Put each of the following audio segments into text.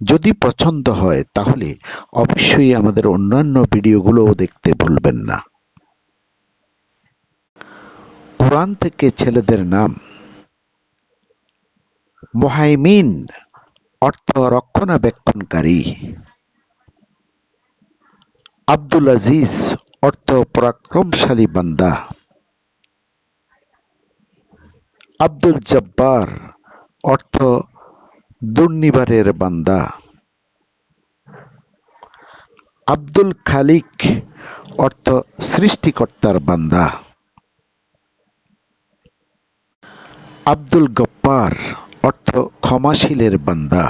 যদি পছন্দ হয়, তাহলে অবশ্যই আমাদের অন্যান্য ভিডিওগুলোও দেখতে ভুলবেন না। কোরআন থেকে ছেলেদের নাম। মোহাইমিন অর্থ রক্ষণাবেক্ষণকারী। আব্দুল আজিজ অর্থ পরাক্রমশালী বান্দা। আব্দুল জব্বার অর্থ দুর্নিবারের বান্দা। আব্দুল খালিক অর্থ সৃষ্টিকর্তার বান্দা। আব্দুল গপ্পার অর্থ ক্ষমাশীলের বান্দা।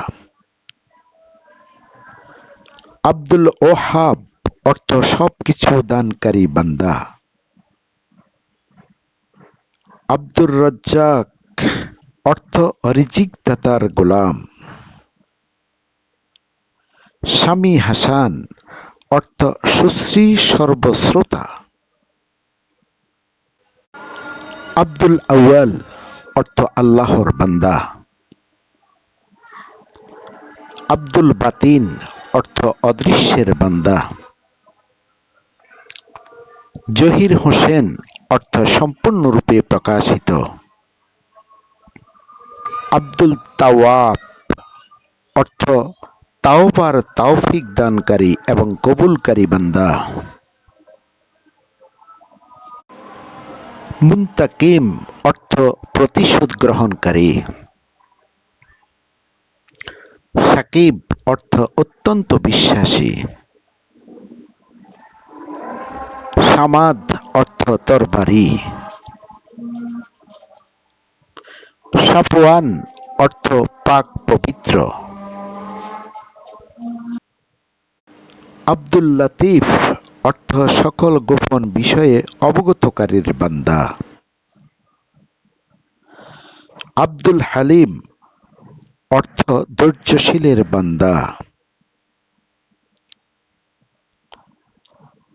আব্দুল ওহাব অর্থ সবকিছু দানকারী বান্দা। আব্দুর রজ্জাক অর্থ রিজিক দাতার গোলাম। স্বামী হাসান, অর্থ সুশ্রী সর্বশ্রোতা। আব্দুল আউয়াল, অর্থ আল্লাহর বান্দা। আব্দুল বাতিন, অর্থ অদৃশ্যের বান্দা। জহির হোসেন, অর্থ সম্পূর্ণরূপে প্রকাশিত। আব্দুল তাওয়াব। অর্থ তাওবার তাওফিক দানকারী এবং কবুলকারী বান্দা। মুন্তাকিম, অর্থ, প্রতিশোধ গ্রহণকারী। সাকিব, অর্থ, অত্যন্ত বিশ্বাসী। সামাদ, অর্থ, তরবারি। সাফওয়ান অর্থ পাক পবিত্র। আব্দুল লতিফ অর্থ সকল গোপন বিষয়ে অবগতকারীর বান্দা। আব্দুল হালিম অর্থ ধৈর্যশীলের বান্দা।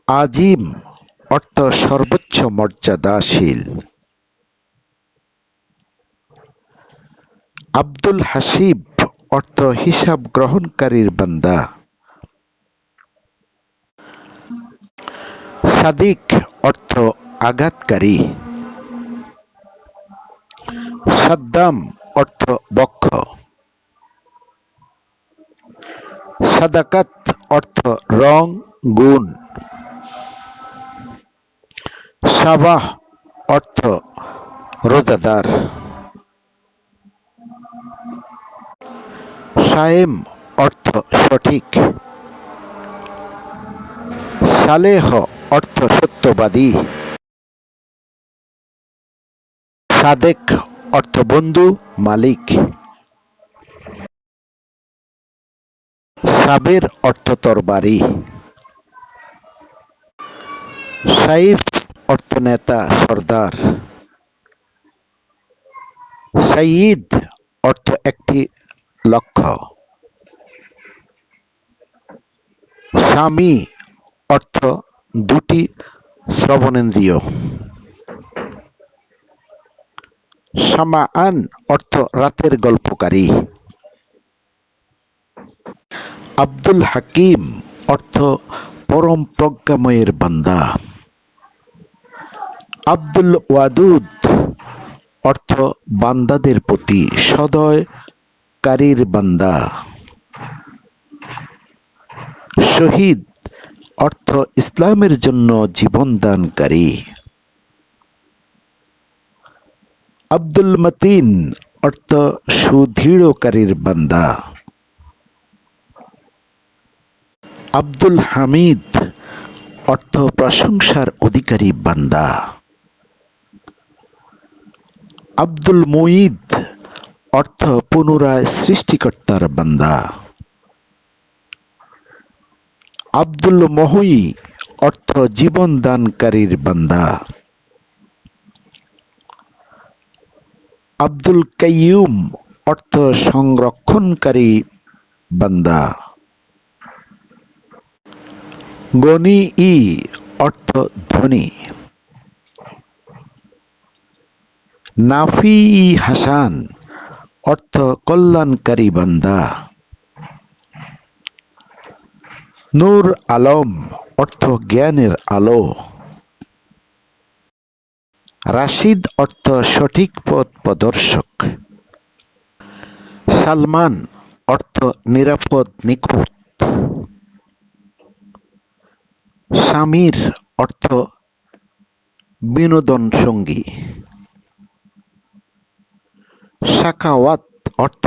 আজিম অর্থ সর্বোচ্চ মর্যাদাশীল। আব্দুল হাসিব অর্থ হিসাব গ্রহণকারীর বান্দা। সাদিক অর্থ আঘাতকারী। সাদ্দাম অর্থ বক্ষ। সাদাকাত অর্থ রং, গুণ। সাবাহ অর্থ রোজাদার। সায়েম অর্থ সঠিক। সালেহ অর্থ সত্যবাদী। সাদেক অর্থ বন্ধু, মালিক। সাবের অর্থ তরবারি। সাইফ অর্থ নেতা, সর্দার। সাইয়দ অর্থ একটি লক্ষ্য। স্বামী অর্থ দুটি শ্রবণেন্দ্রিয়। সামাআন অর্থ রাতের গল্পকারী। আব্দুল হাকিম অর্থ পরম প্রজ্ঞাময়ের বান্দা। আব্দুল ওয়াদুদ অর্থ বান্দাদের প্রতি সদয় কারীর বান্দা। শহীদ অর্থ ইসলামের জন্য জীবন দানকারী আব্দুল মতিন অর্থ সুদৃঢ়কারীর বান্দা। আব্দুল হামিদ অর্থ প্রশংসার অধিকারী বান্দা। আব্দুল মুঈদ অর্থ পুনরায় সৃষ্টিকর্তার বান্দা। আব্দুল মহুই অর্থ জীবন দানকারীর বান্দা। আব্দুল কাইয়ুম অর্থ সংরক্ষণকারী বান্দা। গনি ই অর্থ ধনী। নাফি হাসান অর্থ কল্যাণকারী বান্দা। নূর আলম, অর্থ জ্ঞানের আলো। রাশিদ, অর্থ সঠিক পথ প্রদর্শক। সালমান, অর্থ নিরাপদ নিখুঁত। স্বামীর অর্থ বিনোদন সঙ্গী। শাখাওয়াত অর্থ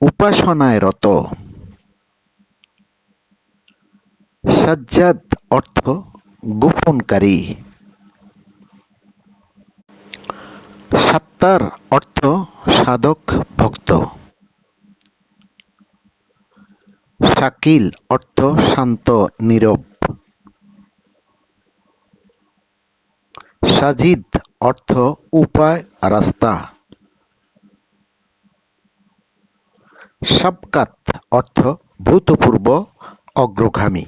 উপাসনায় রত সাজ্জাদ অর্থ গোপনকারী। সাত্তার অর্থ সাধক ভক্ত। শাকিল অর্থ শান্ত, নীরব। সাজিদ অর্থ উপায় রাস্তা। সাবকাত অর্থ ভূতপূর্ব অগ্রগামী।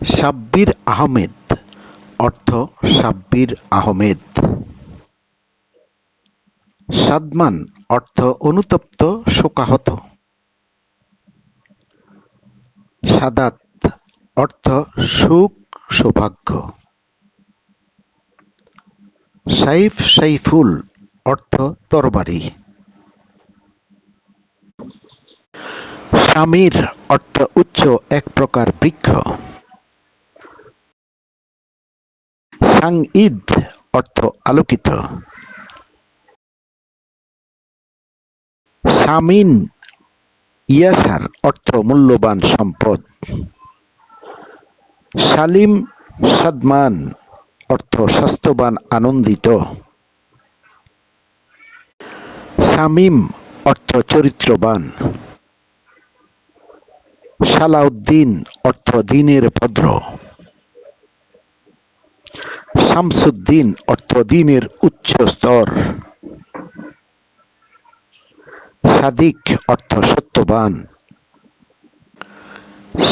সাব্বির আহমেদ অর্থ সাব্বির আহমেদ। সাদমান অর্থ অনুতপ্ত শোকাহত। সাদাত অর্থ সুখ সৌভাগ্য। সাইফ সাইফুল অর্থ তরবারি। স্বামীর অর্থ উচ্চ, এক প্রকার বৃক্ষ। সাংঈদ অর্থ আলোকিত। সামিন ইয়াসার অর্থ মূল্যবান সম্পদ। সালিম সাদমান অর্থ স্বাস্থ্যবান, আনন্দিত। শামিম অর্থ চরিত্রবান। সালাউদ্দিন অর্থ দিনের ভদ্র। শামসুদ্দিন অর্থ দিনের উচ্চ স্তর সাদিক অর্থ সত্যবান।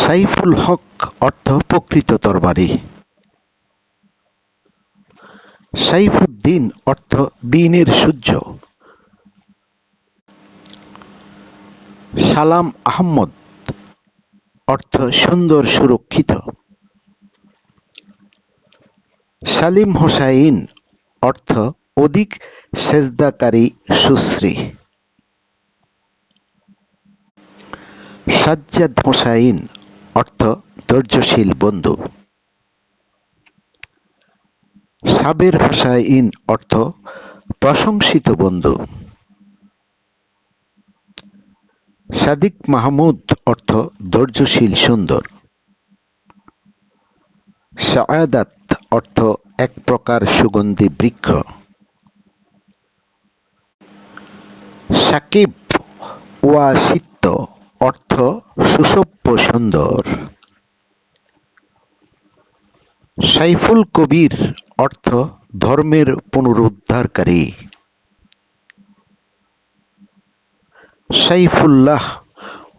সাইফুল হক অর্থ প্রকৃত তরবারি। সাইফুদ্দিন অর্থ দিনের সূর্য। সালাম আহমদ অর্থ সুন্দর সুরক্ষিত। সালিম হোসাইন অর্থ অধিক সেজদাকারী সুশ্রী। সাজ্জাদ হোসাইন অর্থ ধৈর্যশীল বন্ধু। সাবের হোসাইন অর্থ প্রশংসিত বন্ধু। সাদিক মাহমুদ অর্থ ধৈর্যশীল সুন্দর। সায়াদাত অর্থ এক প্রকার সুগন্ধি বৃক্ষ। সাকিব ওয়াসিত্য অর্থ সুসভ্য সুন্দর সাইফুল কবির অর্থ ধর্মের পুনরুদ্ধারকারী। সাইফুল্লাহ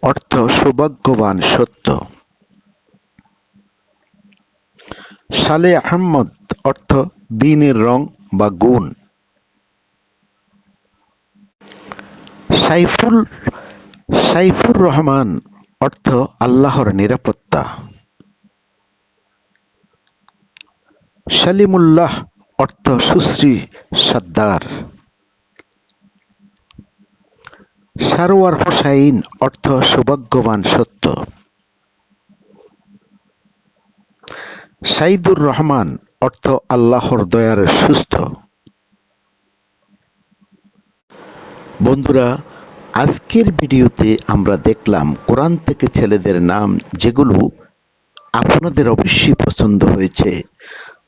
অর্থ সৌভাগ্যবান সত্য। সালে আহমদ অর্থ দিনের রং বা গুণ। সাইফুল, সাইফুর রহমান অর্থ আল্লাহর নিরাপত্তা। সালিমুল্লাহ অর্থ সুশ্রী সর্দার সারোয়ার হোসাইন অর্থ সৌভাগ্যবান সত্য। সাইদুর রহমান অর্থ আল্লাহর দয়ার সুস্থ। বন্ধুরা, আজকের ভিডিওতে আমরা দেখলাম কোরআন থেকে ছেলেদের নাম যেগুলো আপনাদের অবশ্যই পছন্দ হয়েছে।